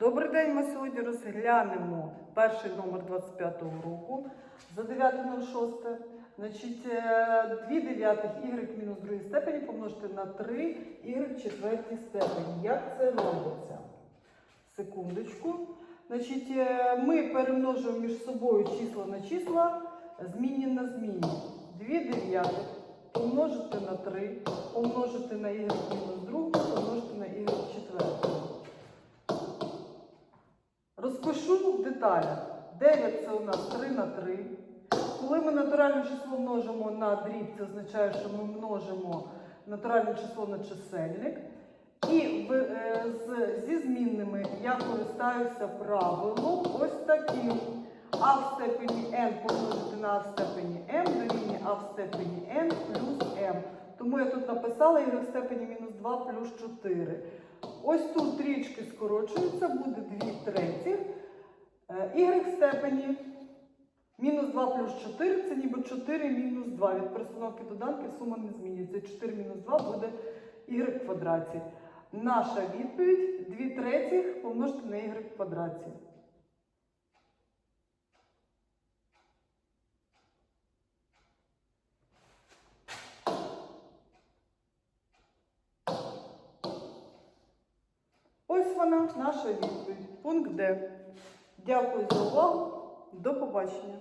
Добрий день, ми сьогодні розглянемо перший номер 25-го року за 9.06. Значить, е, 2 дев'ятих y мінус другій степені помножити на 3 y в четвертій степені. Як це робиться? Секундочку. Значить, е, Ми перемножуємо між собою числа на числа, змінні на змінні. 2 дев'ятих помножити на 3, помножити на y мінус 2. Розпишу в деталях. 9 це у нас 3 на 3. Коли ми натуральне число множимо на дріб, це означає, що ми множимо натуральне число на чисельник. І в, е, з, зі змінними я користаюся правилом ось таким. А в степені n помножити на а в степені m дорівнює а в степені n плюс m. Тому я тут написала y в степені мінус 2 плюс 4. Ось тут трічки скорочуються, буде 2 треті. Y в степені мінус 2 плюс 4 це ніби 4 мінус 2. Від перестановки доданків сума не змінюється. 4 мінус 2 буде y в квадраті. Наша відповідь 2 третіх помножити на y в квадраті. Ось вона, наша відповідь. Пункт Д. Дякую за увагу. До побачення.